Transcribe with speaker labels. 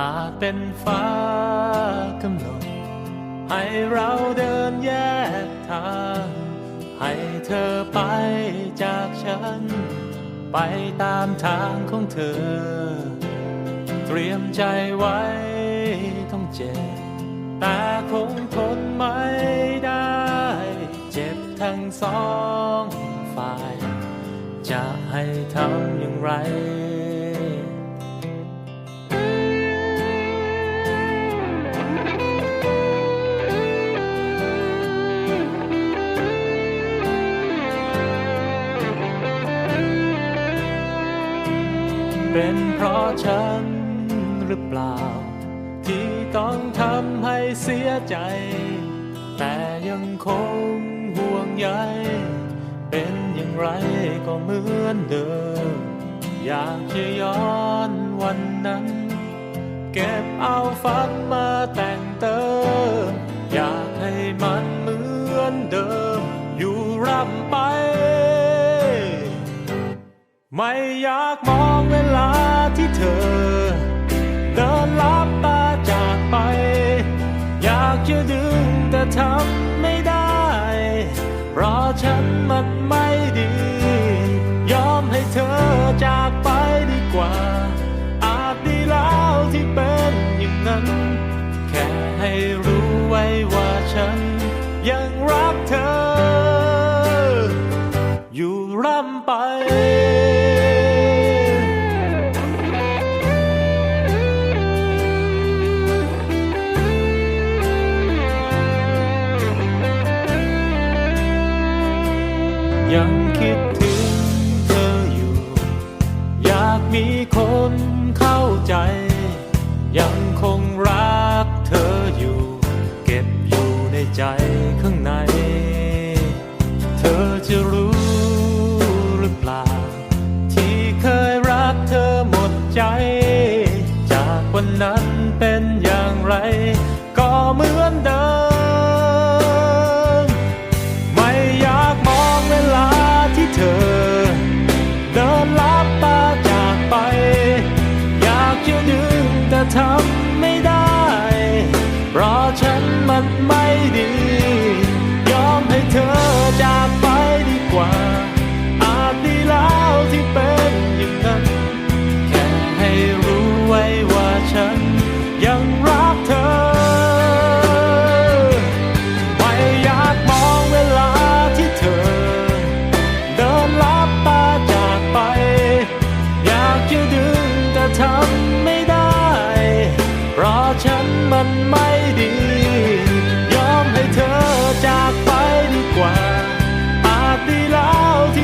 Speaker 1: อาจเป็นฟ้ากำหนด ให้เราเดินแยกทาง ให้เธอไปจากฉัน ไปตามทางของเธอ เตรียมใจไว้ต้องเจ็บ แต่คงทนไม่ได้ เจ็บทั้งสองฝ่าย จะให้ทำอย่างไร เป็นเพราะฉันหรือเปล่า ที่ต้องทำให้เสียใจ แต่ยังคงห่วงใยเป็นอย่างไรก็เหมือนเดิม อยากจะย้อนวันนั้น เก็บเอาฝันมาแต่งเติม อยากให้มันเหมือนเดิม อยู่ร่ำไป ไม่อยากมองเวลาที่เธอ เดินลับตาจากไป อยากจะดึงแต่ทำไม่ได้ เพราะฉันมันไม่ดี ยอมให้เธอจากไปดีกว่า อาจดีแล้วที่เป็นอย่างนั้น แค่ให้รู้ไว้ว่าฉัน ยังรักเธอ อยู่ร่ำไป อยากมีคนเข้าใจ ยังคงรักเธออยู่ เก็บอยู่ในใจข้างใน เธอจะรู้หรือเปล่า ที่เคยรักเธอหมดใจ จากวันนั้นเป็นอย่างไร ก็เหมือนเดิม ไม่อยากมองเวลาที่เธอ เดินลา ทำไม่ได้ เพราะฉันมันไม่ดี ยอมให้เธอจาก มันไม่ดี ยอมให้เธอจากไปดีกว่าอาจดีแล้วที่